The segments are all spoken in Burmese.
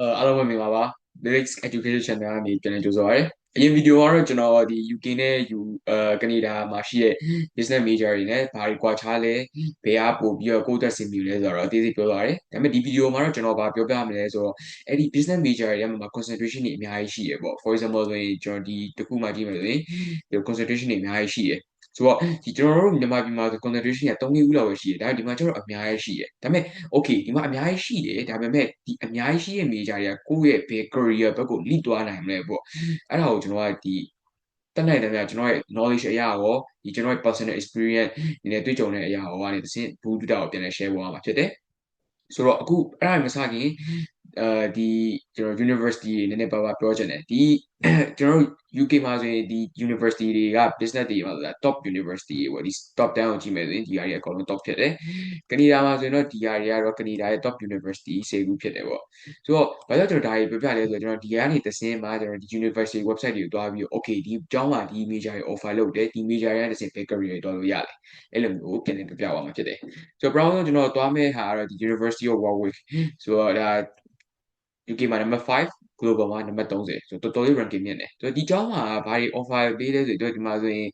အဲအားလုံးပဲမင်္ဂလာပါ Lyrics Education Channel ကနေပြန်လည်ကြိုဆိုပါရစေအရင်ဗီဒီယိုကတော့ကျွန်တော်ဒီ UK နဲ့ U အဲကနေဒါမှာရှိတဲ့ business major တွေနဲ့ဘာတွေကွာခြားလဲဘယ်အားပို့ပြီးတော့ကိုယ့်သက်စင်ပြီလဲဆိုတော့အသေးစိတ်ပြောသွားတယ်ဒါပေမဲ့ဒီဗီဒီယိုမှာတော့ကျွန်တော်ဘာပြောပြမလဲဆိုတော့အဲ့ဒီ business major တွေထဲမှာ concentration တွေအများကြီးရှိရပေါ့ for example ဆိုရင်ကျွန်တော်ဒီတစ်ခုမှကြည့်မယ်ဆိုရင်ဒီ concentration တွေအများကြီးရှိရ ဆိုတော့ဒီကျွန်တော်တို့မြန်မာပြည်မှာဆို concentration က3ခုလောက်ပဲရှိတယ်ဒါပေမဲ့ဒီမှာကျတော့အများကြီးရှိတယ်ဒါပေမဲ့ okay ဒီမှာအများကြီးရှိတယ်ဒါပေမဲ့ဒီအများကြီးရှိတဲ့ major တွေကကိုယ့်ရဲ့ဘယ် career ဘက်ကို lead သွားနိုင်မလဲပေါ့အဲ့ဒါကိုကျွန်တော်ကဒီတက်နိုင်တယ်များကျွန်တော်ရဲ့ knowledge အရာရောဒီကျွန်တော်ရဲ့ personal experience ဒီနဲ့တွေ့ကြုံတဲ့အရာရောကနေတစ်ဆင့်ဘူးတူတာကိုပြန်လဲ share ပေါ်ရမှာဖြစ်တယ်ဆိုတော့အခုအဲ့ဒါမစခင် အဲဒီကျွန်တော် university တွေနည်းနည်းပါးပါးပြောချင်တယ်ဒီကျွန်တော်တို့ UK မှာဆိုရင်ဒီ university တွေက business တွေမှာဆိုတာ top university တွေပေါ့ဒီ top 10ကိုကြည့်မယ်ဆိုရင်ဒီဟာတွေအကုန်လုံး top ဖြစ်တယ်ကနေဒါမှာဆိုရင်တော့ဒီဟာတွေကတော့ကနေဒါရဲ့ top university 10ခုဖြစ်တယ်ပေါ့ဆိုတော့ဘာကြောင့်ကျွန်တော်ဒါတွေပြပြလဲဆိုတော့ကျွန်တော်ဒီကနေသစင်းမှာကျွန်တော်ဒီ university website တွေကိုတွားပြီး okay ဒီအကြောင်းမှာဒီ major တွေ offer လုပ်တယ်ဒီ major တွေကနေသစင်း bakery တွေတွားလို့ရတယ်အဲ့လိုမျိုးပြန်လည်ပြပြသွားမှာဖြစ်တယ်ဆိုတော့ brown ကျွန်တော်တွားမဲ့ဟာကတော့ဒီ University of Warwick ဆိုတော့ဒါ UK မှာ number 5 global မှာ number 30ဆိုတော့တော်တော်လေး ranking မြင့်တယ်ဆိုတော့ဒီကျောင်းမှာဘာတွေ offer ပေးလဲဆိုတော့ဒီမှာဆိုရင်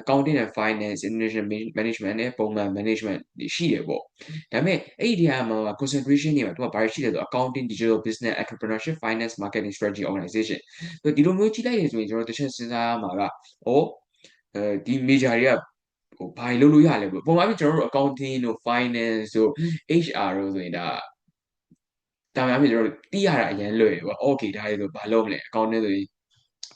accounting and finance international management နဲ့ပုံမှန် management တွေရှိတယ်ပေါ့ဒါပေမဲ့အဲ့ဒီနေရာမှာ concentration တွေမှာသူကဘာတွေရှိလဲဆိုတော့ accounting digital business entrepreneurship finance marketing strategy organization ဆိုတော့ဒီလိုမျိုးကြည့်လိုက်ရင်ဆိုရင်ကျွန်တော်တစ်ချက်စဉ်းစားရမှာကဩအဲဒီ major တွေကဟိုဘာတွေလုပ်လို့ရလဲပေါ့ပုံမှန်ကျွန်တော်တို့ accounting တို့ finance တို့ HR တို့ဆိုရင်ဒါ တာမန်အဖြစ်ကျွန်တော်တို့သိရတာအရင်လွယ်ပေါ့ okay ဒါတွေဆိုဘာလုပ်မလဲ accounting ဆိုရင်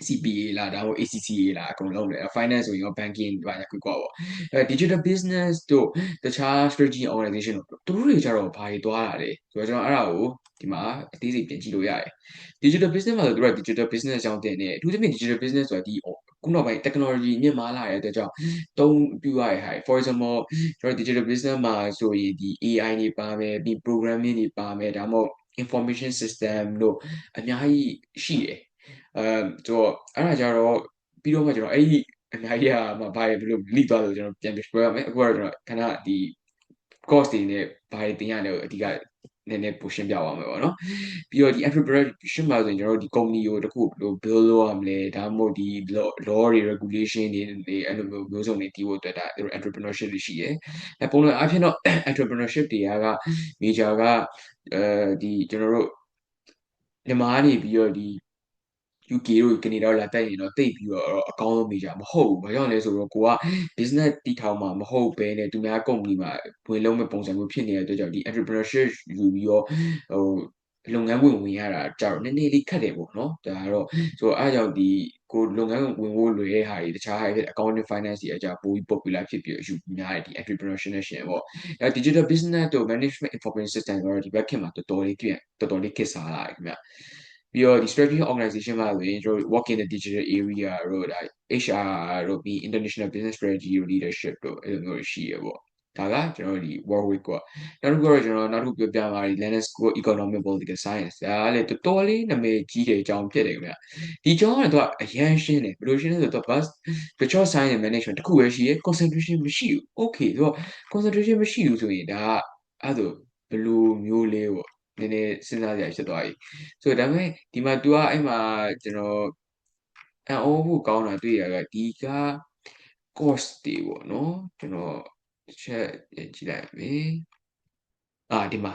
CPA လားဒါမှမဟုတ် ACCA လားအကုန်လုံးလေ finance ဆိုရင်ရော banking ဘာညာကွကွပေါ့အဲ digital business တို့တခြား strategy organization တို့သူတို့တွေကြတော့ဘာတွေသွားတာလဲဆိုတော့ကျွန်တော်အဲ့ဒါကိုဒီမှာအသေးစိတ်ပြင်ကြည့်လို့ရတယ် digital business မှာဆိုသူတို့က digital business အကြောင်းတင်နေအထူးသဖြင့် digital business ဆိုတာဒီခုနောက်ပိုင်း technology မြင့်မားလာတဲ့အတွက်ကြောင့်တုံးပြရတဲ့ဟာ for example ကျွန်တော် digital business မှာဆိုရင်ဒီ AI တွေပါမယ်ပြီး programming တွေပါမယ်ဒါမှမဟုတ် information system တို့အများကြီးရှိတယ်အဲဆိုတော့အဲ့ဒါကြတော့ပြီးတော့မှကျွန်တော်အဲ့ဒီအများကြီးကမှဘာရဘယ်လိုလိသွားလို့ကျွန်တော်ပြန်ပြောရမယ်အခုကတော့ကျွန်တော်ခဏဒီ course တွေနဲ့ဘာတွေတင်ရတယ်အဓိကနည်းနည်းပိုရှင်းပြပါမယ်ပေါ့နော်ပြီးတော့ဒီ entrepreneurship မှာဆိုရင်ကျွန်တော်တို့ဒီ company ကိုတခုဘယ်လို build လုပ်ရမလဲဒါမှမဟုတ်ဒီ law တွေ regulation တွေအဲ့လိုမျိုးမျိုးစုံတွေတီးဖို့အတွက်ဒါသူတို့ entrepreneurship တွေရှိတယ်အဲပုံမှန်အဖြစ်တော့ entrepreneurship တွေက major က အဲဒီကျွန်တော်တို့မြန်မာနေပြီးတော့ဒီ UK တို့ကနေဒါတို့လာတက်ရင်တော့တိတ်ပြီးတော့အကောင်းဆုံး major မဟုတ်ဘူး။ဘာကြောင့်လဲဆိုတော့ကိုက business တည်ထောင်မှာမဟုတ်ဘဲနဲ့သူများ company မှာဝင်လုံးမဲ့ပုံစံမျိုးဖြစ်နေတဲ့အတွက်ကြောင့်ဒီ entrepreneurship ယူပြီးတော့ဟိုလုပ်ငန်းဝင်ဝင်ရတာကြတော့နည်းနည်းလေးခက်တယ်ပေါ့နော်ဒါကတော့ဆိုတော့အားကြောင့်ဒီ ကိုလုပ်ငန်းဝင်ဖို့လွယ်တဲ့ဟာတွေတခြားဟာတွေ accounting finance တွေအကြပိုပြီး popular ဖြစ်ပြီးယူများတယ်ဒီ entrepreneurship နဲ့ရှင်ပေါ့အဲ digital business တို့ management information system ကတော့ဒီဘက်ခင်မှာတော်တော်လေးကြည့်တော်တော်လေးခက်စားလာတယ်ခင်ဗျပြီးတော့ဒီ strategy organization မှာဆိုရင်ကျွန်တော် work in the digital area တို့ဒါ HR တို့ပြီး international business strategy leadership တို့အဲ့လိုမျိုးရှိရပေါ့ ဒါကကျွန်တော်ဒီ Warwick ကနောက်တစ်ခုကတော့ကျွန်တော်နောက်တစ်ခုပြောပြပါဒီ London School Economic Political Science ဒါကလည်းတော်တော်လေးနာမည်ကြီးတဲ့အကြောင်းဖြစ်တယ်ခင်ဗျဒီကျောင်းကတော့သူကအရန်ရှင်းတယ်ဘယ်လိုရှင်းလဲဆိုတော့ bus virtual science and management တခုပဲရှိရယ် concentration မရှိဘူး okay ဆိုတော့ concentration မရှိဘူးဆိုရင်ဒါကအဲ့ဒါဘယ်လိုမျိုးလဲပေါ့နည်းနည်းစဉ်းစားကြရဖြစ်သွားပြီဆိုတော့ဒါပေမဲ့ဒီမှာ तू ကအဲ့မှာကျွန်တော်အံ့ဩဖို့ကောင်းတာတွေ့ရတာကဒီက course တွေပေါ့နော်ကျွန်တော် တစ်ချက်ကြည့်လိုက်မယ်အာဒီမှာ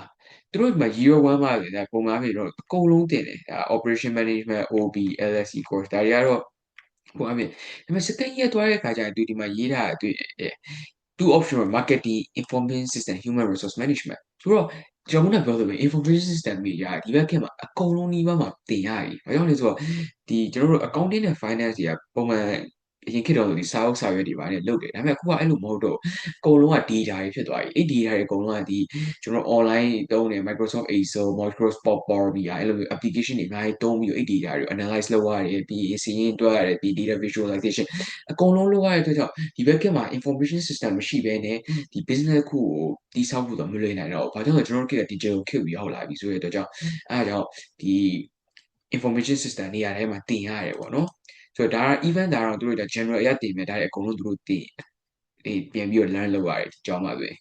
သူတို့ဒီမှာ year 1မှာလေဒါပုံမှန်ဖြစ်တော့အကုန်လုံးတင်တယ်ဒါ operation management OB LSE course ဒါတွေကတော့ပုံမှန်ဖြစ်ဒါပေမဲ့ second year သွားတဲ့ခါကျရင်သူဒီမှာရေးတာတွေ့တယ် two option marketing information system human resource management ဆိုတော့ကျွန်တော်ကပြောသလို information system တွေရာဒီဘက်ခင်မှာအကုန်လုံးနှီးပါးမှာတင်ရပြီ။ဘာကြောင့်လဲဆိုတော့ဒီကျွန်တော်တို့ accounting နဲ့ finance တွေကပုံမှန် အရင်ခေတ်တော့ဒီစာအုပ်စာရွက်တွေပါနေလုပ်တယ်ဒါပေမဲ့အခုကအဲ့လိုမဟုတ်တော့အကုန်လုံးက data တွေဖြစ်သွားပြီအဲ့ data တွေအကုန်လုံးကဒီကျွန်တော် online သုံးနေ Microsoft Excel Microsoft Power BI အဲ့လိုမျိုး application တွေအများကြီးသုံးပြီးအဲ့ data တွေ analyze လုပ်ရတယ်ပြီးစီးရင်တွက်ရတယ်ပြီး data visualization အကုန်လုံးလုပ်ရတဲ့အတွက်ကြောင့်ဒီဘက်ကမှာ information system မရှိဘဲနဲ့ဒီ business ခုကိုတိဆောက်ဖို့တော့မလွယ်နိုင်တော့ဘာကြောင့်လဲကျွန်တော်တို့က digital ခေတ်ကိုရောက်လာပြီဆိုတဲ့အတွက်ကြောင့်အဲဒါကြောင့်ဒီ information system နေရာထဲမှာတင်ရတယ်ပေါ့နော် ဆိုတော့ဒါက event ဒါတော့သူတို့က general အရတင်မယ်ဒါတွေအကုန်လုံးသူတို့တင်အေးပြန်ပြီးတော့ learn လုပ်ရတယ်ဒီကျောင်းမှာဆိုရင်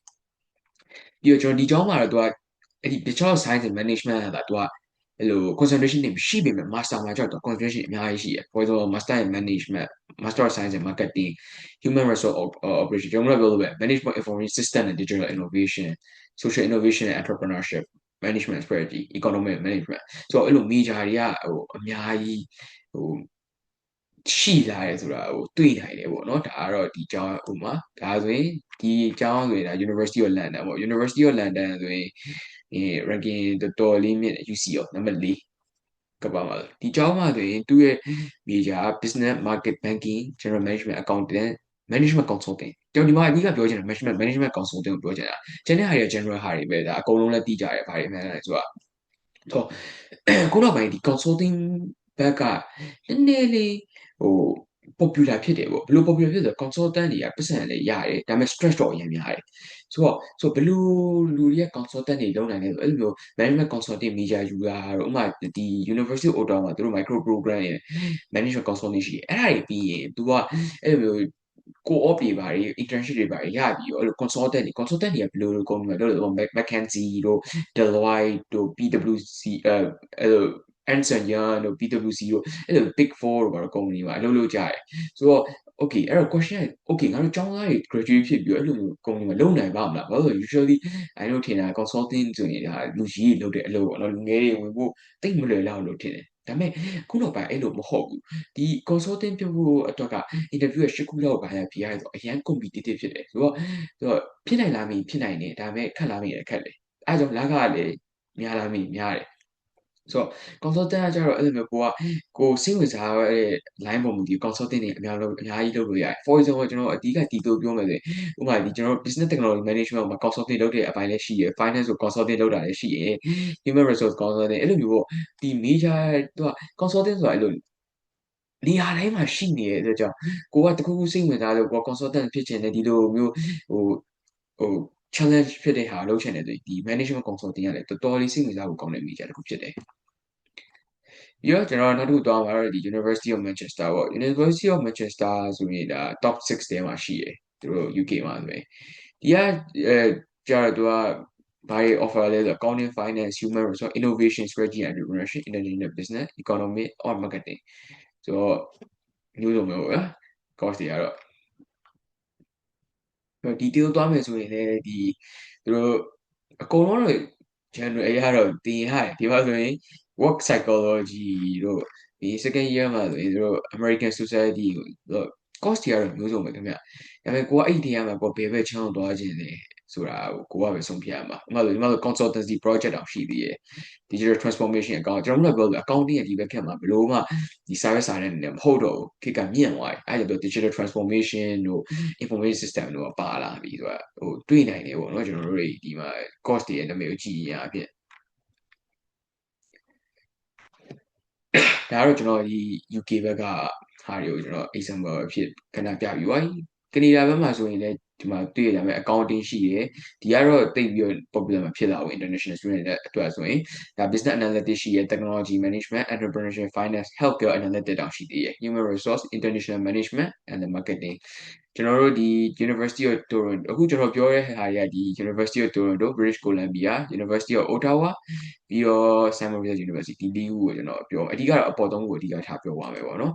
ပြီးတော့ကျွန်တော်ဒီကျောင်းမှာတော့သူကအဲ့ဒီ digital science and management ကသူကအဲ့လို concentration တွေမရှိပေမဲ့ master မှာကျတော့ concentration အများကြီးရှိတယ် for example master in management master of science in marketing human resource operation ကျွန်တော်တို့ပြောလို့ပဲ management information system and digital innovation social innovation and entrepreneurship management strategy economic management ဆိုတော့အဲ့လို major တွေကဟိုအများကြီးဟို ရှိလာတယ်ဆိုတာဟိုတွေ့နိုင်တယ်ပေါ့နော်ဒါကတော့ဒီကျောင်းဥမာဒါဆိုရင်ဒီကျောင်းဆိုရင်ဒါ University of London ပေါ့ University of London ဆိုရင်ဒီ ranking တော်တော်လေးမြင့်တယ် UC ရောနံပါတ်4ကဘာမှာဒီကျောင်းမှာဆိုရင်သူ့ရဲ့ major business market banking general management accounting management consulting ကျွန်တော်ဒီမှာအကြီးကပြောချင်တာ management management consulting ကိုပြောချင်တာကျန်တဲ့ဟာတွေ general ဟာတွေပဲဒါအကုန်လုံးလည်းသိကြတယ်ဘာတွေမှန်းလဲဆိုတော့တော့ခုနောက်ပိုင်းဒီ consulting ဘက်ကနည်းနည်းလေးဟို popular ဖြစ်တယ်ပေါ့ဘယ်လို popular ဖြစ်လဲဆိုတော့ consultant တွေကပတ်စံလည်းရတယ်ဒါပေမဲ့ stress တော့အရင်များတယ်ဆိုတော့ဆိုဘယ်လိုလူတွေက consultant တွေလုပ်နိုင်လဲဆိုအဲ့လိုမျိုး management consulting major ယူတာတော့ဥပမာဒီ University of Ottawa မှာသူတို့ micro program ရဲ့ management consulting ရှိတယ်အဲ့ဒါတွေပြီးရင် तू ကအဲ့လိုမျိုး co-op တွေပါတွေ internship တွေပါရပြီးတော့အဲ့လို consultant တွေ consultant တွေကဘယ်လိုလိုကုမ္ပဏီမှာလုပ်လို့ McKinsey တို့ Deloitte တို့ PwC အဲအဲ့လို Ernst Young တို့ PwC တို့အဲ့လို Big 4တို့ဘာလို့ကုမ္ပဏီမှာအလုပ်လုပ်ကြတယ်ဆိုတော့ okay အဲ့တော့ question က okay ငါတို့ကျောင်းသားတွေ graduate ဖြစ်ပြီးတော့အဲ့လိုမျိုးကုမ္ပဏီမှာလုပ်နိုင်ပါမလားဘာလို့လဲ usually I know ထင်တာ consulting ဆိုရင်ဒါလူကြီးတွေလုပ်တဲ့အလုပ်ပေါ့နော်လူငယ်တွေဝင်ဖို့တိတ်မလွယ်လောက်လို့ထင်တယ်ဒါပေမဲ့ခုနောက်ပိုင်းအဲ့လိုမဟုတ်ဘူးဒီ consulting ပြုဖို့အတွက်က interview ရ၈ခုလောက်ပါရပြရတယ်ဆိုအရန် competitive ဖြစ်တယ်ဆိုတော့ဆိုတော့ဖြစ်နိုင်လားမဖြစ်နိုင်တယ်ဒါပေမဲ့ခက်လားမရခက်တယ်အဲကြောင့်လက်ကလည်းများလားမများတယ် ဆိုတော့ consultant ကကျတော့အဲ့လိုမျိုးကိုကကိုစိတ်ဝင်စားတဲ့ line ပုံမူဒီ consulting တွေအများလို့အများကြီးလုပ်လို့ရတယ် for example ကျွန်တော်အဓိကတီတိုပြောမယ်ဆိုရင်ဥပမာဒီကျွန်တော် business technology management မှာ consulting လုပ်တဲ့အပိုင်းလည်းရှိရယ် finance ကို consulting လုပ်တာလည်းရှိရယ် human resource consulting အဲ့လိုမျိုးပေါ့ဒီ major သူက consulting ဆိုတာအဲ့လိုနေရာတိုင်းမှာရှိနေတဲ့အတွက်ကြောင့်ကိုကတခုခုစိတ်ဝင်စားလို့ကိုက consultant ဖြစ်ချင်တယ်ဒီလိုမျိုးဟိုဟို challenge ဖြစ်တဲ့ဟာလုပ်ချင်တယ်ဆိုဒီ management consulting ကလည်းတော်တော်လေးစိတ်ဝင်စားဖို့ကောင်းတဲ့ major တစ်ခုဖြစ်တယ်ပြီးတော့ကျွန်တော်နောက်တစ်ခုသွားမှာတော့ဒီ University of Manchester ပေါ့ University of Manchester ဆိုရင်ဒါ top 6ထဲမှာရှိတယ်သူတို့ UK မှာဆိုရင်ဒီကအဲကြာတော့သူကဘာတွေ offer လဲဆိုတော့ accounting finance human resource innovation strategy and entrepreneurship international business economic or marketing ဆိုတော့မျိုးစုံပဲပေါ့ဗျာ course တွေကတော့ ဒီ detail သွားမယ်ဆိုရင်လည်းဒီသူတို့အကုန်လုံးတော့ general အရာတော့တင်ရတယ်ဒီမှာဆိုရင် work psychology တို့ဒီ second year မှာဆိုရင်တို့ American Society ကို course တွေကတော့မျိုးစုံပဲခင်ဗျဒါပေမဲ့ကိုကအဲ့ဒီတရားမှာကိုဘယ်ဘက်ချောင်းသွားခြင်းလဲ ဆိုတာကိုကိုကပဲဆုံးဖြတ်ရမှာဥပမာဆိုဒီမှာဆို consultancy project တောင်ရှိသေးတယ် digital transformation account ကျွန်တော်တို့ကပြောလို့ accounting ရဲ့ဒီဘက်ခက်မှာဘယ်လို့မှဒီ service စာနဲ့နေမဟုတ်တော့ဘူးခေတ်ကမြင့်သွားတယ်အဲ့ဒါပြော digital transformation တို့ information system တို့ပါလာပြီဆိုတာဟိုတွေ့နိုင်တယ်ပေါ့နော်ကျွန်တော်တို့တွေဒီမှာ course တွေရဲ့နာမည်ကိုကြည့်ရအဖြစ်ဒါကတော့ကျွန်တော်ဒီ UK ဘက်ကဟာတွေကိုကျွန်တော် example အဖြစ်ခဏပြပြီးပါပြီ ကနေဒါဘက်မှာဆိုရင်လည်းဒီမှာတွေ့ရမယ် accounting ရှိရယ်ဒီကတော့တိတ်ပြီးတော့ popular မှာဖြစ်လာဘူး international student တွေအတွက်ဆိုရင်ဒါ business analytics ရှိရယ် technology management entrepreneurship finance healthcare analytics တောင်ရှိသေးရယ် human resource international management and the marketing ကျွန်တော်တို့ဒီ University of Toronto အခုကျွန်တော်ပြောတဲ့ဟာတွေကဒီ University of Toronto British Columbia University of Ottawa ပြီးတော့ Simon Fraser University ဒီလေးခုကိုကျွန်တော်ပြောအဓိကတော့အပေါ်သုံးခုကိုအဓိကထားပြောပါမယ်ပေါ့နော်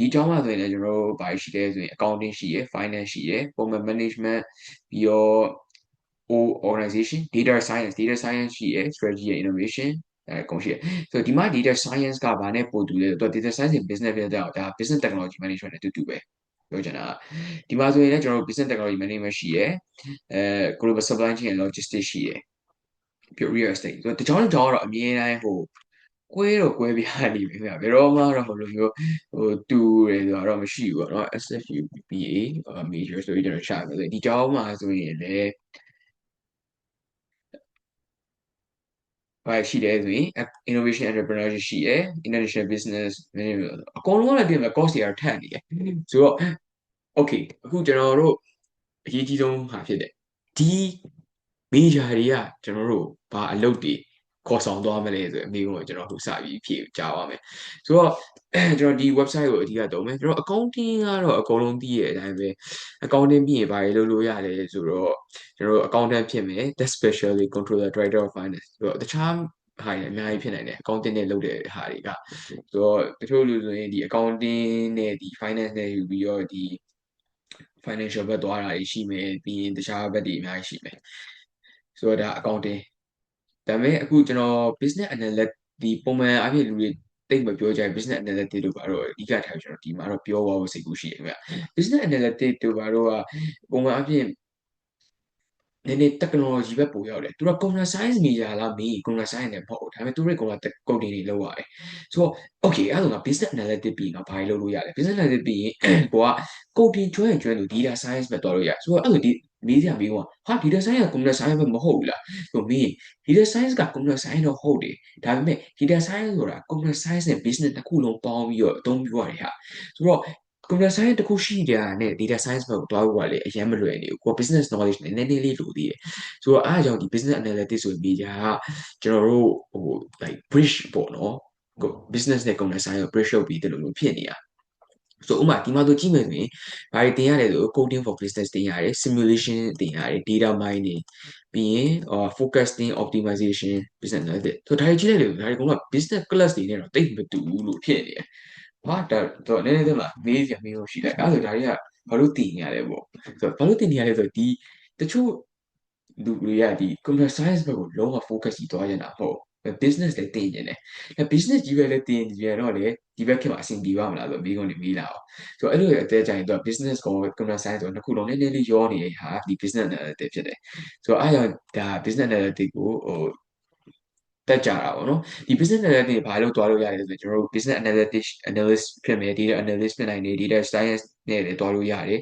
ဒီကျောင်းမှာဆိုရင်လည်းကျွန်တော်တို့ဘာရှိလဲဆိုရင် accounting ရှိရယ် finance ရှိရယ်ပုံမှန် management ပြီးတော့ O organization data science data science ရှိရယ် strategy and innovation အဲကုန်ရှိရယ်ဆိုတော့ဒီမှာ data science ကဘာနဲ့ပို့တူလဲဆိုတော့ data science business ဖြစ်တဲ့ဒါ business technology management နဲ့တူတူပဲ ပြောချင်တာဒီမှာဆိုရင်လည်းကျွန်တော်တို့ business technology management ရှိရယ်အဲ global supply chain and logistics ရှိရယ်ပြီး real estate ဆိုတော့တကြောင်တကြောင်ကတော့အမြဲတမ်းဟိုကွဲတော့ကွဲပြားနေပြီခင်ဗျဘယ်တော့မှတော့ဟိုလိုမျိုးဟိုတူတယ်ဆိုတော့မရှိဘူးပေါ့နော် SFUBA major ဆိုပြီးကျွန်တော်ရှာမယ်ဒီကြောင်းမှာဆိုရင်လည်းဘာရှိတယ်ဆိုရင် innovation entrepreneurship ရှိရယ် international business management အကုန်လုံးလည်းပြင်မယ် course တွေအထက်နေတယ်ဆိုတော့ okay အခုကျွန်တော်တို့အရေးကြီးဆုံးဟာဖြစ်တယ်ဒီ major တွေကကျွန်တော်တို့ဘာအလုပ်တွေခေါ်ဆောင်သွားမလဲဆိုအမေကကျွန်တော်တို့စပြီးဖြည့်ကြားပါမယ်ဆိုတော့ကျွန်တော်ဒီ website ကိုအဓိကသုံးမယ်ကျွန်တော် accounting ကတော့အကုန်လုံးသိရတဲ့အတိုင်းပဲ accounting ပြီးရင်ဘာတွေလုပ်လို့ရလဲဆိုတော့ကျွန်တော်တို့ accountant ဖြစ်မယ် that specially controller director of finance ဆိုတော့တခြားဟာတွေအများကြီးဖြစ်နိုင်တယ် accounting နဲ့လုပ်တဲ့ဟာတွေကဆိုတော့တချို့လူဆိုရင်ဒီ accounting နဲ့ဒီ finance နဲ့ယူပြီးတော့ဒီ financial ဘက်သွားတာတွေရှိမယ်ပြီးရင်တခြားဘက်တွေအများကြီးရှိမယ်ဆိုတော့ဒါ accounting ဒါပေမဲ့အခုကျွန်တော် business analyst ဒီပုံမှန်အဖြစ်လူတွေတိတ်မပြောကြဘူး business analyst တို့ဘာတော့အဓိကထားကျွန်တော်ဒီမှာတော့ပြောသွားဖို့စိတ်ကူးရှိတယ်ခင်ဗျ business analyst တို့ဘာတော့ကပုံမှန်အဖြစ် နည်းနည်း technology ဘက်ပိုရောက်တယ်သူက computer science major လားမေး computer science လည်းမဟုတ်ဘူးဒါပေမဲ့သူတို့က computer coding တွေလုပ်ရတယ်ဆိုတော့ okay အဲ့ဒါဆိုငါ business analytics ပြီးငါဘာလုပ်လို့ရလဲ business analytics ပြီးရင်ကိုက coding ကျွမ်းရင်ကျွမ်းလို့ data science ဘက်သွားလို့ရတယ်ဆိုတော့အဲ့လိုဒီမေးစရာမေးတော့ဟာ data science က computer science ဘက်မဟုတ်ဘူးလားဆိုမေး data science က computer science တော့ဟုတ်တယ်ဒါပေမဲ့ data science ဆိုတာ computer science နဲ့ business တစ်ခုလုံးပေါင်းပြီးတော့အသုံးပြုရတယ်ဟာဆိုတော့ computer science တခုရှိတာနဲ့ data science ဘက်ကိုတွားဖို့ကလည်းအရင်မလွယ်နေဘူးကို business knowledge နည်းနည်းလေးလိုသေးတယ်ဆိုတော့အားကြောင့်ဒီ business analytics ဆိုပြီးကြာကျွန်တော်တို့ဟို like bridge ပေါ့နော်ကို business နဲ့ computer science ကို bridge လုပ်ပြီးတယ်လို့လို့ဖြစ်နေတာဆိုဥမာဒီမှာဆိုကြည့်မယ်ဆိုရင်ဘာတွေတင်ရတယ်ဆို coding for business တင်ရတယ် simulation တင်ရတယ် data mining ပြီးရင် forecasting optimization business analytics ဆိုဒါတွေကြည့်လိုက်လို့ဒါတွေကတော့ business class တွေနဲ့တော့တိတ်မတူဘူးလို့ဖြစ်နေတယ် ဟာဒါတော့နည်းနည်းတော့မေးစရာမေးလို့ရှိတယ်အဲ့ဒါဆိုဒါတွေကဘာလို့တည်နေရလဲပေါ့ဆိုတော့ဘာလို့တည်နေရလဲဆိုတော့ဒီတချို့လူတွေကဒီ computer science ဘက်ကိုလုံးဝ focus ကြီးသွားနေတာပေါ့ business လည်းတင်နေတယ်အဲ business ကြီးပဲလည်းတင်နေရတော့လေဒီဘက်ခင်မှာအဆင်ပြေပါမလားဆိုမိကုန်းနေမိလာအောင်ဆိုတော့အဲ့လိုအသေးကြရင်တော့ business ကော computer science ဆိုတော့နှစ်ခုလုံးနည်းနည်းလေးရောနေတဲ့ဟာဒီ business analytics ဖြစ်တယ်ဆိုတော့အားကြောင့်ဒါ business analytics ကိုဟို တက်ကြတာပေါ့နော်ဒီ business analytics တွေဘာလို့တွားလို့ရတယ်ဆိုကျွန်တော်တို့ business analytics analyst ဖြစ်မယ် data analyst ဖြစ်နိုင်တယ် data science နဲ့လည်းတွားလို့ရတယ်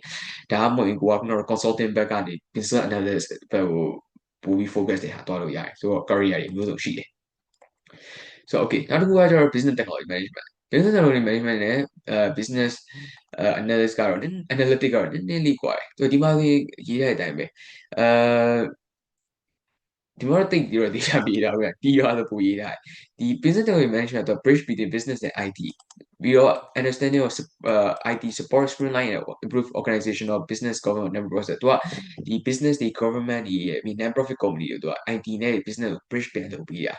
ဒါမှမဟုတ်ရင်ကိုကကျွန်တော် consulting ဘက်ကနေ business analyst ဘက်ကိုပိုပြီး focus တွေဟာတွားလို့ရတယ်ဆိုတော့ career တွေမျိုးစုံရှိတယ်ဆိုတော့ okay နောက်တစ်ခုကကျတော့ business technology management business technology management နဲ့အဲ business analyst ကတော့ analytic ကတော့နည်းနည်းလေးကွာတယ်ဆိုတော့ဒီမှာရေးတဲ့အတိုင်းပဲအဲ ဒီမှာတော့တိတ်ပြီးတော့ data ပေးတာပဲတီးရွာလို့ပို့ရေးတာဒီ business technology management တော့ bridge between business and IT ပြီးတော့ understanding of uh, IT support streamline ရပေါ့ improve organization of business government and process သူကဒီ business တွေ government တွေရဲ့ non profit company တွေသူက IT နဲ့ business ကို bridge ပြန်လုပ်ပေးတာ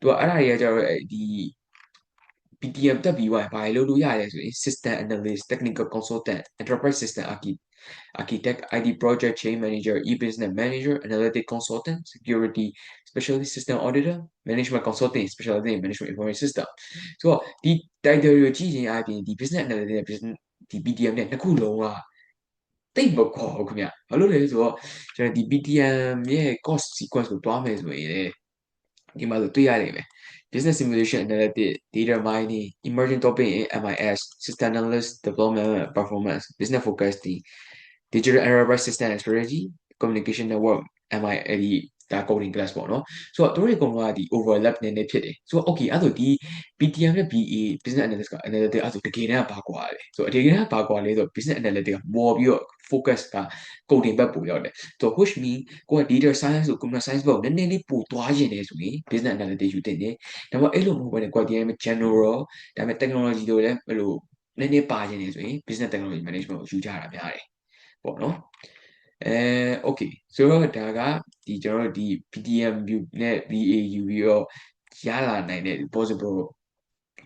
သူကအဲ့ဒါတွေကကျတော့ဒီ PTM တက်ပြီးသွားရင်ဘာလို့လို့ရလဲဆိုရင် system analyst technical consultant enterprise system architect architect IT project chain manager e-business manager analytic consultant security specialist system auditor management consulting specialist in management information system ဆိုတော့ဒီ title တွေကြည့်ရင်အပြင်ဒီ business analytic နဲ့ business ဒီ PTM နဲ့နှစ်ခုလုံးကတိတ်မခေါ်ဘူးခင်ဗျဘာလို့လဲဆိုတော့ကျွန်တော်ဒီ PTM ရဲ့ cost sequence ကိုတွားမယ်ဆိုရင်ဒီမှာဆိုတွေ့ရလိမ့်မယ် business simulation analytics, data mining, emerging topic in MIS, system analyst, development performance, business forecasting, digital enterprise system and strategy, communication network, MI အဲ့ဒီဒါ coding class ပေါ့နော်ဆိုတော့တို့တွေအကုန်လုံးကဒီ overlap နည်းနည်းဖြစ်တယ်ဆိုတော့ okay အဲ့ဆိုဒီ PTM နဲ့ BA business analyst က analytics အဲ့ဆိုတကယ်တမ်းဘာကွာလဲဆိုတော့တကယ်တမ်းဘာကွာလဲဆိုတော့ business analytics ကပေါ်ပြီးတော့ focus က coding ဘက်ပိုရောက်တယ်ဆိုတော့ which mean ကိုက data science ကို computer science ဘက်ကိုနည်းနည်းလေးပိုသွားရင်လည်းဆိုရင် business analytics ယူတင်တယ်ဒါပေမဲ့အဲ့လိုမဟုတ်ဘဲနဲ့ကိုကဒီ general ဒါပေမဲ့ technology တို့လည်းအဲ့လိုနည်းနည်းပါခြင်းနေဆိုရင် business technology management ကိုယူကြတာများတယ် ပေါ့နော်အဲ okay ဆိုတော့ဒါကဒီကျွန်တော်တို့ဒီ PTM view နဲ့ BAU ပြီးတော့ရလာနိုင်တဲ့ possible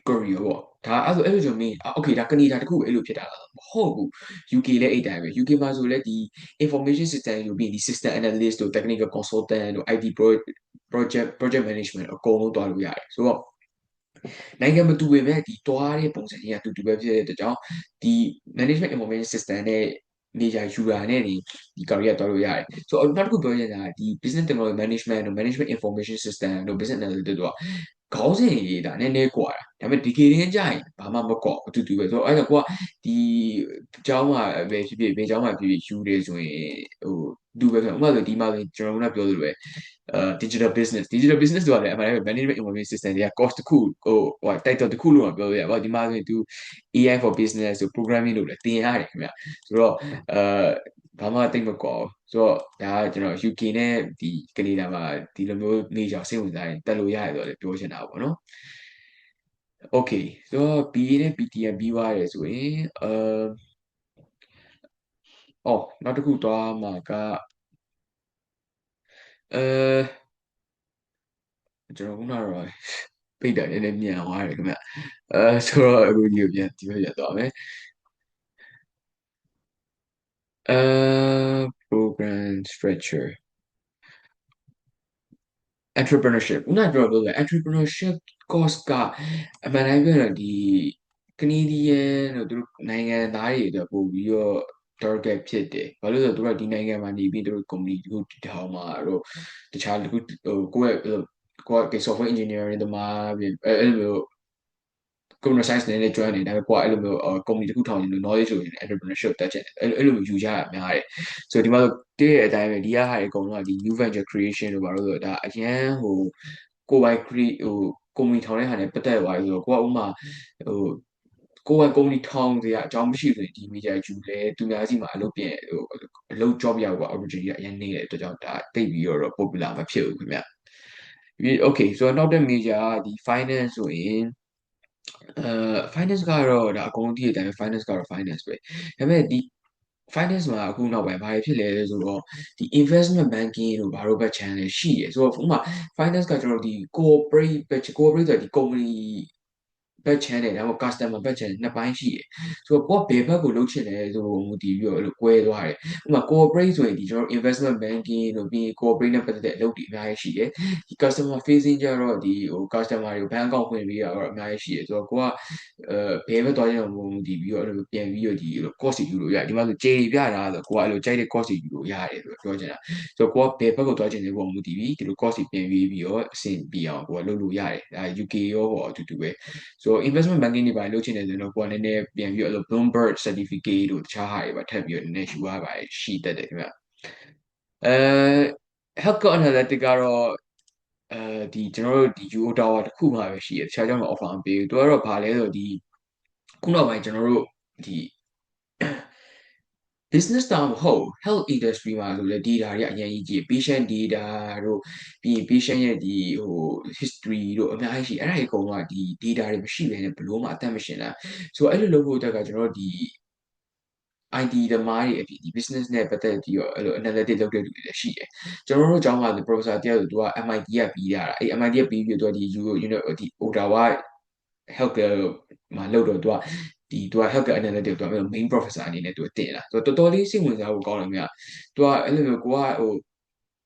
career ပေါ့ဒါအဲ့ဆိုအဲ့လိုဆိုမင်း okay ဒါကနေဒါတခုအဲ့လိုဖြစ်တာလားမဟုတ်ဘူး UK လည်းအဲ့တိုင်းပဲ UK မှာဆိုလည်းဒီ information system လို့ပြီးဒီ system analyst တို့ technical consultant တို့ IT project project management အကုန်လုံးတွားလို့ရတယ်ဆိုတော့နိုင်ငံမတူပေမဲ့ဒီတွားတဲ့ပုံစံကြီးကတူတူပဲဖြစ်တဲ့အတွက်ကြောင့်ဒီ management information system နဲ့ နေရာယူတာနဲ့ဒီဒီ career တော်လို့ရတယ်ဆိုတော့နောက်တစ်ခုပြောချင်တာဒီ business technology management တို့ management information system တို့ business analytics တို့က ခေါင်းစဉ်ရေးတာနည်းနည်းกว่าတာဒါပေမဲ့ဒီကေရင်းကြရင်ဘာမှမကော့အတူတူပဲဆိုတော့အဲ့ဒါကိုကဒီအကြောင်းမှာပဲဖြစ်ဖြစ်ဘယ်အကြောင်းမှာဖြစ်ဖြစ်ယူတယ်ဆိုရင်ဟိုတူပဲဆိုတော့ဥပမာဆိုဒီမှာဆိုကျွန်တော်ကပြောသလိုပဲအဲ digital business digital business ဆိုတာလည်းအမှန်တကယ် management information system တွေက cost တစ်ခုဟိုဟို title တစ်ခုလို့ပြောလို့ရပါဒီမှာဆိုရင်သူ AI for business ဆို programming လို့လည်းတင်ရတယ်ခင်ဗျဆိုတော့အဲ ဘာမှတိတ်မကောဆိုတော့ဒါကကျွန်တော် UK နဲ့ဒီကနေဒါမှာဒီလိုမျိုးနေကြစိတ်ဝင်စားရင်တက်လို့ရတယ်ဆိုတော့လည်းပြောချင်တာပေါ့နော် okay ဆိုတော့ BA နဲ့ PTM ပြီးသွားတယ်ဆိုရင်အဲအော်နောက်တစ်ခုသွားမှာကအဲကျွန်တော်ခုနကတော့ပိတ်တာနည်းနည်းမြန်သွားတယ်ခင်ဗျအဲဆိုတော့အခုဒီကိုပြန်ဒီဘက်ပြန်သွားမယ် အဲ program structure entrepreneurship ခုနပြောလို့ပဲ entrepreneurship course ကအမှန်တိုင်းပြောရင်ဒီ Canadian တို့သူတို့နိုင်ငံသားတွေအတွက်ပို့ပြီးတော့ target ဖြစ်တယ်။ဘာလို့လဲဆိုတော့သူတို့ကဒီနိုင်ငံမှာနေပြီးသူတို့ company တခုတည်ထောင်မှာတို့တခြားတခုဟိုကိုယ့်ရဲ့ကိုယ့်က software engineering တမားပြင်အဲအဲ့လိုမျိုး computer science နဲ့လည်း join နေဒါပေမဲ့ကိုကအဲ့လိုမျိုး company တခုထောင်နေလို့ knowledge ဆိုရင် entrepreneurship တက်ချက်အဲ့လိုအဲ့လိုမျိုးယူကြရများတယ်ဆိုတော့ဒီမှာတည့်ရဲ့အတိုင်းပဲဒီကဟာတွေအကုန်လုံးကဒီ new venture creation တို့ဘာလို့ဆိုတော့ဒါအရန်ဟိုကိုပိုင် create ဟို company ထောင်တဲ့ဟာနဲ့ပတ်သက်သွားပြီဆိုတော့ကိုကဥမာဟိုကိုယ်ကကုမ္ပဏီထောင်စရာအကြောင်းမရှိဘူးဆိုရင်ဒီ media ယူလဲသူများစီမှာအလုပ်ပြင်ဟိုအလုပ် job ရဖို့ opportunity ကအရင်နေတဲ့အတွက်ကြောင့်ဒါတိတ်ပြီးတော့ popular မဖြစ်ဘူးခင်ဗျပြီး okay ဆိုတော့နောက်တဲ့ media ကဒီ finance ဆိုရင် အဲ finance ကတော့ဒါအကုန်လုံးသိတဲ့အတိုင်းပဲ finance ကတော့ finance ပဲဒါပေမဲ့ဒီ finance မှာအခုနောက်ပိုင်းဘာဖြစ်လဲဆိုတော့ဒီ investment banking တို့ဘာလို့ဘက် channel ရှိရဆိုတော့ဥပမာ finance ကကျွန်တော်ဒီ corporate corporate ဆိုတဲ့ဒီ company ဘက် channel ဒါမှမဟုတ် customer ဘက် channel နှစ်ပိုင်းရှိတယ်ဆိုတော့ကိုကဘယ်ဘက်ကိုလုပ်ချင်လဲဆိုတော့မူတည်ပြီးတော့အဲ့လိုကွဲသွားတယ်ဥပမာ corporate ဆိုရင်ဒီကျွန်တော် investment banking တို့ပြီး corporate နဲ့ပတ်သက်တဲ့အလုပ်တွေအများကြီးရှိတယ်ဒီ customer facing ကြတော့ဒီဟို customer တွေကို bank account ဖွင့်ပေးတာတော့အများကြီးရှိတယ်ဆိုတော့ကိုကအဲဘယ်ဘက်သွားချင်အောင်မူတည်ပြီးတော့အဲ့လိုပြန်ပြီးတော့ဒီ course ယူလို့ရတယ်ဒီမှာဆို J ပြတာဆိုကိုကအဲ့လိုကြိုက်တဲ့ course ယူလို့ရတယ်ဆိုတော့ပြောချင်တာဆိုတော့ကိုကဘယ်ဘက်ကိုသွားချင်လဲကိုကမူတည်ပြီးဒီလို course ပြန်ပြီးပြီးတော့အဆင်ပြေအောင်ကိုကလုပ်လို့ရတယ်ဒါ UK ရောဟောအတူတူပဲဆိုတော့ investment banking တွေပါလုပ်ချင်တယ်ဆိုတော့ကိုကနည်းနည်းပြန်ပြီးတော့ Bloomberg certificate တို့တခြားဟာတွေပါထပ်ပြီးတော့နည်းနည်းယူရပါတယ်ရှိတတ်တယ်ခင်ဗျအဲ health analytic ကတော့အဲဒီကျွန်တော်တို့ဒီ UO Tower တစ်ခုမှပဲရှိတယ်တခြားကြောင့် offer မပေးဘူးသူကတော့ဘာလဲဆိုတော့ဒီခုနောက်ပိုင်းကျွန်တော်တို့ဒီ business တောင်မဟုတ် health industry မှာဆိုလည်း data တွေအရင်ကြီးကြီး patient data တို့ပြီး patient ရဲ့ဒီဟို history တို့အများကြီးရှိအဲ့ဒါတွေအကုန်လုံးကဒီ data တွေမရှိဘဲနဲ့ဘလို့မှအသက်မရှင်တာဆိုတော့အဲ့လိုလုပ်ဖို့အတွက်ကကျွန်တော်တို့ဒီ IT သမားတွေအဖြစ်ဒီ business နဲ့ပတ်သက်ပြီးတော့အဲ့လို analytic လုပ်တဲ့လူတွေလည်းရှိတယ်ကျွန်တော်တို့ကျောင်းမှာ professor တယောက်ဆိုသူက MIT ကပြီးရတာအဲ့ MIT ကပြီးပြီးတော့သူကဒီ University ဒီ Ottawa healthcare မှာလုပ်တော့သူက ဒီသူက healthcare analytic သူက main professor အနေနဲ့သူတင်လာဆိုတော့တော်တော်လေးစိတ်ဝင်စားဖို့ကောင်းတယ်မြတ်သူကအဲ့လိုမျိုးကိုကဟို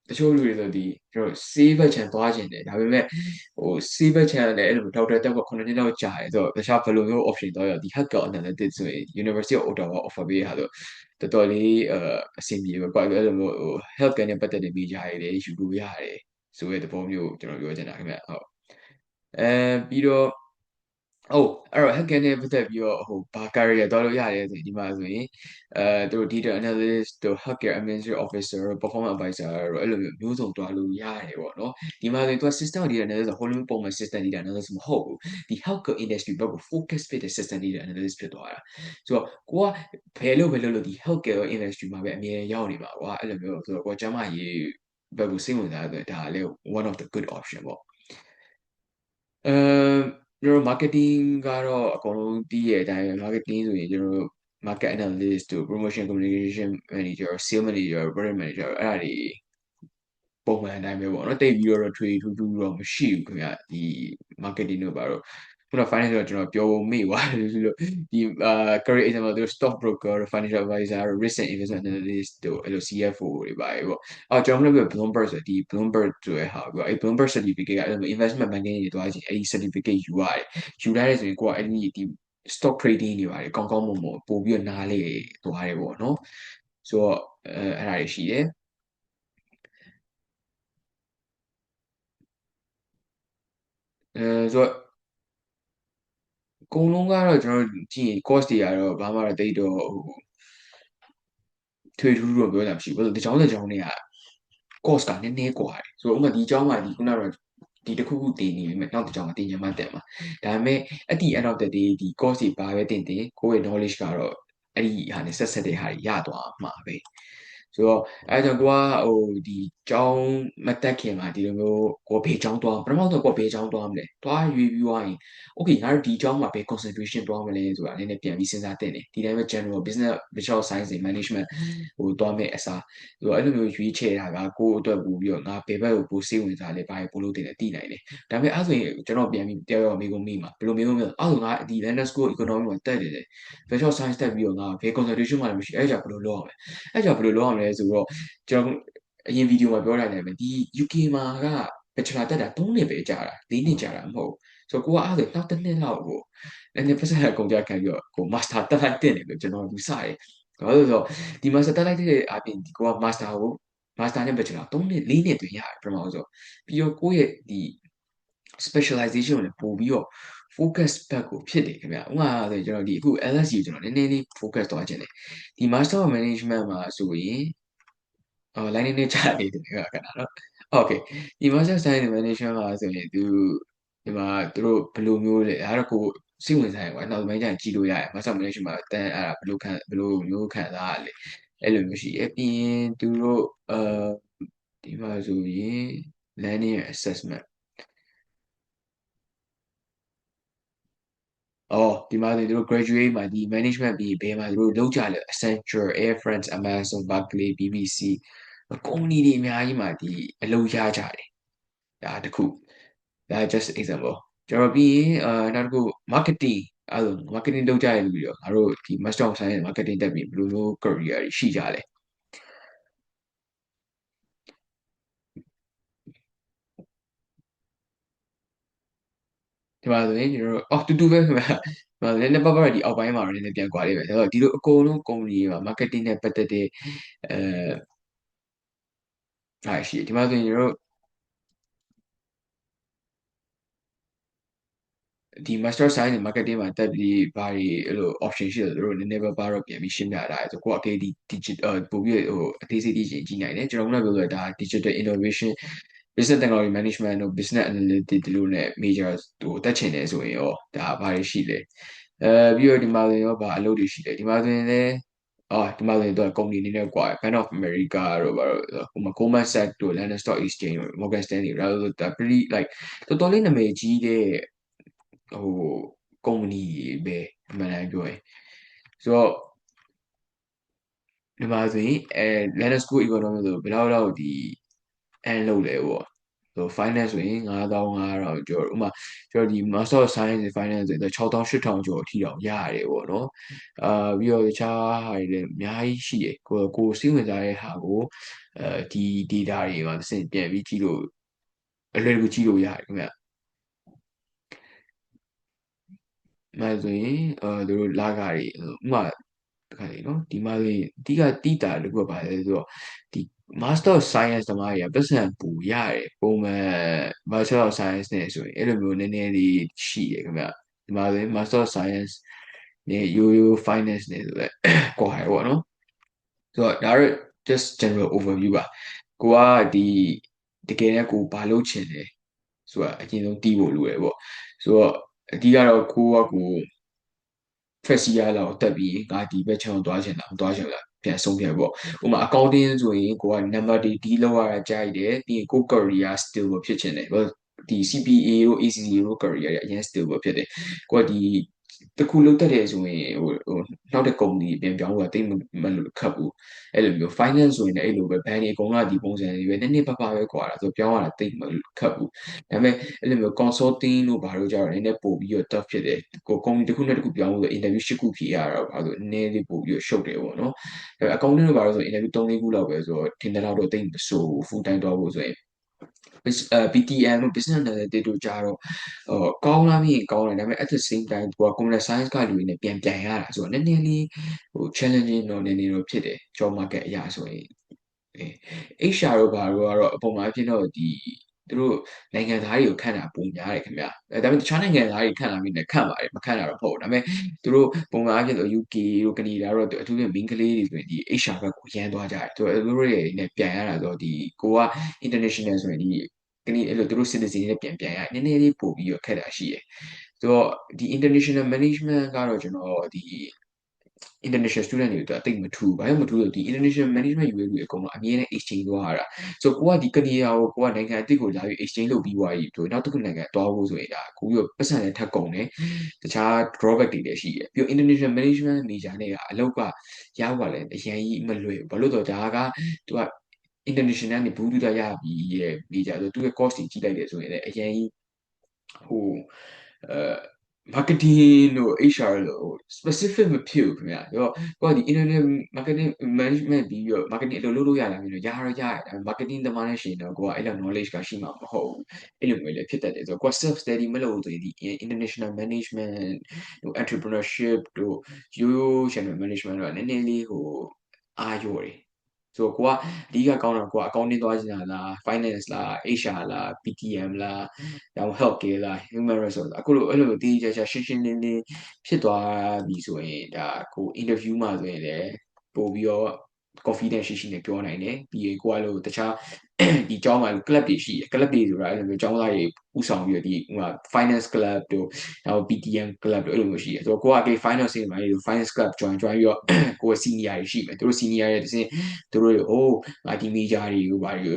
တချို့လူတွေဆိုဒီကျွန်တော် save channel သွားခြင်းတယ်ဒါပေမဲ့ဟို save channel လည်းအဲ့လိုဒေါက်တာတက်က9နှစ်လောက်ကြာတယ်ဆိုတော့တခြားဘယ်လိုမျိုး option တော့ရဒီ hacker analytics ဆိုရင် University of Ottawa offer ပေးရဆိုတော်တော်လေးအဆင်ပြေပဲပေါ့အဲ့လိုမျိုးဟို healthcare နဲ့ပတ်သက်တဲ့ major တွေလည်းယူလို့ရတယ်ဆိုတဲ့သဘောမျိုးကျွန်တော်ပြောချင်တာခင်ဗျဟုတ်အဲပြီးတော့ ဟုတ်အဲ့တော့ hacker နဲ့ပတ်သက်ပြီးတော့ဟိုဘာ career သွားလို့ရတယ်ဆိုရင်ဒီမှာဆိုရင်အဲသူတို့ data analyst တို့ hacker administrative officer performance advisor တို့အဲ့လိုမျိုးမျိုးစုံသွားလို့ရတယ်ပေါ့နော်ဒီမှာဆိုရင်သူက system data analyst ဆိုဟိုလိုပုံမှန် system data analyst မဟုတ်ဘူးဒီ healthcare industry ဘက်ကို focus ဖြစ်တဲ့ system data analyst ဖြစ်သွားတာဆိုတော့ကိုကဘယ်လိုပဲလုပ်လို့ဒီ healthcare industry မှာပဲအမြဲရောက်နေပါကွာအဲ့လိုမျိုးဆိုတော့ကိုကကျမ်းမာရေးဘက်ကိုစိတ်ဝင်စားတယ်ဒါလည်း one of the good option ပေါ့အဲ ကျွန်တော်တို့ marketing ကတော့အကုန်လုံးသိရတဲ့အတိုင်းပဲ marketing ဆိုရင်ကျွန်တော်တို့ market analyst တို့ promotion communication manager sales manager product manager အဲ့ဒါတွေပုံမှန်အတိုင်းပဲပေါ့နော်တိတ်ပြီးတော့ trade ထူးထူးတော့မရှိဘူးခင်ဗျဒီ marketing တို့ပါတော့ ခုန finance တော့ကျွန်တော်ပြောဖို့မေ့သွားတယ်လို့ဒီအာ career example တို့ stock broker financial advisor risk and investment analyst တို့အဲ့လို CFO တွေပါပဲပေါ့အော်ကျွန်တော်တို့ Bloomberg ဆိုဒီ Bloomberg ဆိုတဲ့ဟာပေါ့အဲ့ Bloomberg certificate ကအဲ့လို investment banking တွေတွားချင်းအဲ့ဒီ certificate ယူရတယ်ယူလိုက်တဲ့ဆိုရင်ကိုကအဲ့ဒီဒီ stock trading တွေပါတယ်ကောင်းကောင်းမွန်မွန်ပို့ပြီးတော့နားလေသွားတယ်ပေါ့နော်ဆိုတော့အဲအဲ့ဒါတွေရှိတယ်အဲဆိုတော့အ ကုန်လုံးကတော့ကျွန်တော်ကြည့်ရင် cost တွေကတော့ဘာမှတော့တိတ်တော့ဟိုထွေထူးတော့ပြောတာမရှိဘူး။ဒီကြောင်းတဲ့ကြောင်းတွေက cost ကနည်းနည်းกว่าတယ်။ဆိုတော့ဥပမာဒီကြောင်းမှာဒီခုနကတော့ဒီတစ်ခုခုတင်နေပြီမဲ့နောက်တစ်ကြောင်းကတင်ချင်မှတက်မှာ။ဒါပေမဲ့at the end of the day ဒီ cost တွေဘာပဲတင်တင်ကိုယ့်ရဲ့ knowledge ကတော့အဲ့ဒီဟာနဲ့ဆက်ဆက်တဲ့ဟာတွေရသွားမှာပဲ ဆိုတော့အဲကြောင့်ကိုကဟိုဒီကျောင်းမတက်ခင်မှာဒီလိုမျိုးကိုဘေးကျောင်းသွားပထမဆုံးကိုဘေးကျောင်းသွားမလဲသွားရွေးပြီးသွားရင် okay ငါတို့ဒီကျောင်းမှာဘယ် concentration သွားမလဲဆိုတာနည်းနည်းပြန်ပြီးစဉ်းစားတင်တယ်ဒီတိုင်းပဲ general business visual science and management ဟိုသွားမယ်အစားဆိုတော့အဲ့လိုမျိုးရွေးချယ်တာကကိုယ့်အတွက်ပို့ပြီးတော့ငါဘယ်ဘက်ကိုပိုစိတ်ဝင်စားလဲဘာပို့လို့တင်လဲသိနိုင်တယ်ဒါပေမဲ့အဲ့ဆိုရင်ကျွန်တော်ပြန်ပြီးတရားရောမိကုန်မိမှာဘယ်လိုမျိုးမျိုးအဲ့ဆိုငါဒီ London School Economics မှာတက်တယ် visual science တက်ပြီးတော့ငါဘယ် concentration မှလည်းမရှိအဲ့ကြဘယ်လိုလုပ်ရမလဲအဲ့ကြဘယ်လိုလုပ်ရမလဲဆိုတော့ကျွန်တော်အရင်ဗီဒီယိုမှာပြောထားတယ်ပဲဒီ UK မှာက bachelor တက်တာ3နှစ်ပဲကြာတာ4နှစ်ကြာတာမဟုတ်ဆိုတော့ကိုကအဲ့ဒါနောက်တစ်နှစ်လောက်ကိုနည်းနည်းပတ်စံအကုန်ကြခံပြီးတော့ကို master တက်လိုက်တဲ့တယ်လို့ကျွန်တော်ယူဆတယ်ဘာလို့လဲဆိုတော့ဒီ master တက်လိုက်တဲ့အပြင်ဒီကိုက master ကို master နဲ့ bachelor 3နှစ်4နှစ်တွင်ရတယ်ပထမဆုံးပြီးတော့ကိုယ့်ရဲ့ဒီ specialization ကိုလည်းပို့ပြီးတော့ focus back ကိုဖြစ်တယ်ခင်ဗျဥပမာဆိုကျွန်တော်ဒီအခု LSE ကိုကျွန်တော်နည်းနည်းလေး focus သွားခြင်းတယ်ဒီ master of management မှာဆိုရင်အော် line နည်းနည်းချနေတယ်ခဏခဏနော် okay ဒီ master of science management မှာဆိုရင်သူဒီမှာသူတို့ဘယ်လိုမျိုးလဲအဲ့တော့ကိုစိတ်ဝင်စားရင်ကွာနောက်ပိုင်းကျရင်ကြည့်လို့ရတယ် master of management မှာတန်းအဲ့ဒါဘယ်လိုခံဘယ်လိုမျိုးခံစားရလဲအဲ့လိုမျိုးရှိအပြင်သူတို့အာဒီမှာဆိုရင် learning assessment အော်ဒီမှာဆိုသူတို့ graduate မှာဒီ management ပြီးဘယ်မှာသူတို့လောက်ကြလဲ Accenture Air France Amazon Barclays BBC ကုမ္ပဏီတွေအများကြီးမှာဒီအလုပ်ရကြတယ်ဒါတခုဒါ just example ကျွန်တော်ပြီးရင်အာနောက်တစ်ခု marketing အဲ့လို marketing လုပ်ကြရလူတွေရောငါတို့ဒီ master of science marketing တက်ပြီးဘယ်လိုမျိုး career တွေရှိကြလဲ ဒီမှာဆိုရင်ကျွန်တော်တို့အော်တူတူပဲခင်ဗျာဒီမှာလည်းပတ်ပတ်ဒီအောက်ပိုင်းမှာတော့နည်းနည်းပြန်ကွာလေးပဲဒါတော့ဒီလိုအကုန်လုံးကုမ္ပဏီတွေမှာ marketing နဲ့ပတ်သက်တဲ့အဲအားရှိဒီမှာဆိုရင်ကျွန်တော်တို့ဒီ master science နဲ့ marketing မှာတက်ပြီးဘာတွေအဲ့လို option ရှိတယ်တို့နည်းနည်းပဲပါတော့ပြန်ပြီးရှင်းပြတာဆိုကိုကဒီ digital ပို့ပြီးဟိုအသေးစိတ်သိချင်ကြည့်နိုင်တယ်ကျွန်တော်ကပြောလို့ဒါ digital innovation business technology management တို့ business analytics တို့ ਨੇ major ဟိုတက်ချင်တယ်ဆိုရင်ရောဒါဘာတွေရှိလဲအဲပြီးတော့ဒီမှာဆိုရင်ရောဘာအလုပ်တွေရှိလဲဒီမှာဆိုရင်လည်းအော်ဒီမှာဆိုရင်တော့ကုမ္ပဏီအနေနဲ့ကွာ Bank of America တို့ဘာလို့ဟိုမှာ Goldman Sachs တို့ London Stock Exchange တို့ Morgan Stanley တို့ဒါဆိုတော့ pretty like တော်တော်လေးနာမည်ကြီးတဲ့ဟိုကုမ္ပဏီပဲအမှန်တမ်းပြောရင်ဆိုတော့ဒီမှာဆိုရင်အဲ London School Economics ဆိုဘယ်လောက်လောက်ဒီအန်လုပ်လဲပေါ့ ဆို finance ဆိုရင်9500ကျော်ဥမာကျွန်တော်ဒီ Master of Science in Finance ဆိုတော့6000 8000ကျော်အထိတောင်ရရတယ်ပေါ့နော်အာပြီးတော့တခြားဟာတွေလည်းအများကြီးရှိတယ်ကိုကိုစိတ်ဝင်စားတဲ့ဟာကိုအဲဒီ data တွေမှာသင်ပြန်ပြီးကြည့်လို့အလွယ်တကူကြည့်လို့ရတယ်ခင်ဗျမှဆိုရင်အဲသူတို့လာကားတွေဥမာတခါလေနော်ဒီမှာဆိုရင်အဓိကတိတာတခုကပါလဲဆိုတော့ဒီ Master of Science သမားတွေကပတ်စံပူရတယ်ပုံမှန် Master of Science နဲ့ဆိုရင်အဲ့လိုမျိုးနည်းနည်းလေးရှိရခင်ဗျဒီမှာဆိုရင် Master of Science နဲ့ Yo-Yo Finance နဲ့ဆိုတော့ကွာရပေါ့နော်ဆိုတော့ဒါတော့ just general overview ပါကိုကဒီတကယ်နဲ့ကိုဘာလုပ်ချင်လဲဆိုတာအရင်ဆုံးတီးဖို့လိုတယ်ပေါ့ဆိုတော့အဓိကတော့ကိုကကို first year လောက်တက်ပြီးငါဒီဘက်ချောင်းသွားချင်တာမသွားချင်လား ပြန်ဆုံးဖြတ်ပေါ့ဥပမာ accounting ဆိုရင်ကိုက number တွေ deal လောက်ရတာကြားရတယ်ပြီးရင်ကို career stable ဖြစ်ချင်တယ်ဒီ CPA တို့ ACCA တို့ career တွေအရင် stable ဖြစ်တယ်ကိုကဒီ တခုလုံးတက်တယ်ဆိုရင်ဟိုဟိုနောက်တဲ့ကုမ္ပဏီပြန်ပြောင်းလို့တိတ်မလို့ခတ်ဘူးအဲ့လိုမျိုး finance ဆိုရင်လည်းအဲ့လိုပဲဘဏ်တွေအကုန်လုံးဒီပုံစံတွေပဲနည်းနည်းပါးပါးပဲကွာတာဆိုပြောင်းရတာတိတ်မခတ်ဘူးဒါပေမဲ့အဲ့လိုမျိုး consulting လို့ဘာလို့ကြတော့နည်းနည်းပို့ပြီးတော့ tough ဖြစ်တယ်ကိုကုမ္ပဏီတစ်ခုနဲ့တစ်ခုပြောင်းလို့ interview ၈ခုဖြေရတာဘာလို့နည်းနည်းလေးပို့ပြီးတော့ရှုပ်တယ်ပေါ့နော်ဒါပေမဲ့ accounting လို့ဘာလို့ဆို interview 3 4ခုလောက်ပဲဆိုတော့ထင်တဲ့လောက်တော့တိတ်မဆိုး full time တော့ဖို့ဆိုရင် BTM တို့ business analytics တို့ကြတော့ဟိုကောင်းလားမင်းကောင်းတယ်ဒါပေမဲ့ at the same time ကိုက computer science ကလူတွေနဲ့ပြန်ပြန်ရတာဆိုတော့နည်းနည်းလေးဟို challenging တော့နည်းနည်းတော့ဖြစ်တယ် job market အရာဆိုရင်အဲ HR တို့ဘာတို့ကတော့အပုံမှန်အဖြစ်တော့ဒီ သူတို့နိုင်ငံသားတွေကိုခန့်တာပုံများတယ်ခင်ဗျအဲဒါပေမဲ့တခြားနိုင်ငံသားတွေခန့်လာပြီးလည်းခန့်ပါတယ်မခန့်တာတော့မဟုတ်ဘူးဒါပေမဲ့သူတို့ပုံမှန်အဖြစ်တော့ UK တို့ကနေဒါတော့အထူးဖြင့် main ကလေးတွေဆိုရင်ဒီ HR ဘက်ကိုရမ်းသွားကြတယ်သူတို့တွေနဲ့ပြန်ရတာဆိုတော့ဒီကိုက international ဆိုရင်ဒီကနေအဲ့လိုသူတို့ citizen တွေပြန်ပြန်ရနည်းနည်းလေးပို့ပြီးတော့ခက်တာရှိတယ်ဆိုတော့ဒီ international management ကတော့ကျွန်တော်ဒီ international student တွေအတွက်အသိမထူဘာလို့မထူလို့ဒီ international management ယူရလူအကုန်လုံးအမြဲတမ်း exchange သွားရတာဆိုတော့ကိုကဒီကနေရာကိုကိုကနိုင်ငံအသစ်ကိုလာပြီး exchange လုပ်ပြီးသွားပြီဆိုနောက်တစ်ခုနိုင်ငံသွားဖို့ဆိုရင်ဒါကိုပြီးတော့ပတ်စံလည်းထပ်ကုန်တယ်တခြား drawback တွေလည်းရှိတယ်ပြီးတော့ international management major နဲ့ကအလောက်ကရဖို့ကလည်းအရင်ကြီးမလွယ်ဘူးဘာလို့တော့ဒါကသူက international နဲ့ဘူးတူတာရပြီးရဲ့ major ဆိုသူရဲ့ cost တွေကြီးလိုက်တယ်ဆိုရင်လည်းအရင်ကြီးဟိုအဲ marketing တို့ HR လို့ specific မဖြစ်ဘူးခင်ဗျာ။ပြီးတော့ကိုကဒီ internet marketing management ပြီးတော့ marketing အလုပ်လုပ်လို့ရလားမျိုးရတော့ရတယ်ဒါပေမဲ့ marketing သမားနဲ့ရှင်တော့ကိုကအဲ့လို knowledge ကရှိမှာမဟုတ်ဘူး။အဲ့လိုမျိုးလည်းဖြစ်တတ်တယ်ဆိုတော့ကိုက self study မလုပ်ဘူးဆိုရင်ဒီ international management တို့ entrepreneurship တို့ရိုးရိုး channel management တို့ကနည်းနည်းလေးဟိုအားလျော့တယ် ဆိုတော့ကိုကအဓိကကောင်းတာကိုက accounting သွားချင်တာလား finance လား HR လား PTM လားဒါမှ health care လား human resource အခုလိုအဲ့လိုတည်ကြကြရှင်းရှင်းလင်းလင်းဖြစ်သွားပြီဆိုရင်ဒါကို interview မှာဆိုရင်လည်းပို့ပြီးတော့ confidence ရှိရှိနဲ့ပြောနိုင်တယ်ပြီးရင်ကိုကလို့တခြား ဒီကျောင်းမှာ club တွေရှိတယ် club တွေဆိုတာအဲ့လိုမျိုးကျောင်းသားတွေဥဆောင်ပြီးတော့ဒီဟို finance club တို့နောက် PTM club တို့အဲ့လိုမျိုးရှိတယ်ဆိုတော့ကိုကကေ finance တွေမှာဒီ finance club join join ပြီးတော့ကိုက senior တွေရှိမယ်သူတို့ senior တွေတစ်စင်သူတို့တွေဟိုဒီ major တွေကိုဘာတွေ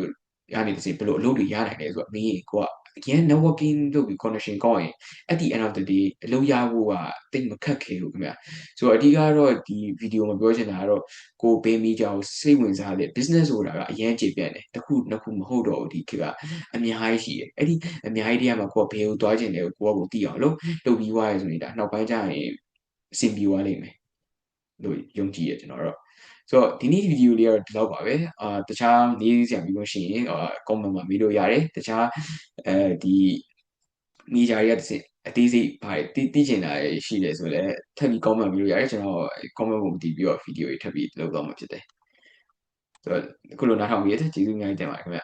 ရနေတစ်စင်ဘယ်လိုအလုပ်တွေရနိုင်လဲဆိုတော့မင်းကိုက အရင် networking လုပ်ပြီး connection ကောင်းရင် at the end of the day အလုပ်ရဖို့ကတိတ်မခက်ခဲဘူးခင်ဗျဆိုတော့အဓိကတော့ဒီ video မှာပြောချင်တာကတော့ကိုဘေးမီကြောင်စိတ်ဝင်စားတဲ့ business ဆိုတာကအရင်ကျေပြန့်တယ်တစ်ခုနှစ်ခုမဟုတ်တော့ဘူးဒီခေတ်ကအများကြီးရှိတယ်အဲ့ဒီအများကြီးတရားမှာကိုကဘယ်ကိုသွားချင်လဲကိုကကိုသိအောင်လုပ်လုပ်ပြီးွားရဆိုရင်ဒါနောက်ပိုင်းကျရင်အဆင်ပြေသွားလိမ့်မယ်လို့ယုံကြည်ရကျွန်တော်တော့ ဆိုတော့ဒီနေ့ဗီဒီယိုလေးကတော့ဒီလောက်ပါပဲအာတခြားနေစရာပြီးလို့ရှိရင်အာ comment မှာမေးလို့ရတယ်တခြားအဲဒီမိကြရတဲ့အသေးစိတ်ဘာတွေသိချင်တာရှိတယ်ဆိုလည်းထပ်ပြီး comment ပြီးလို့ရတယ်ကျွန်တော် comment ပုံတည်ပြီးတော့ဗီဒီယိုတွေထပ်ပြီးလုပ်သွားမှာဖြစ်တယ်ဆိုတော့အခုလိုနားထောင်ပြီးရတဲ့ကျေးဇူးအများကြီးတင်ပါတယ်ခင်ဗျ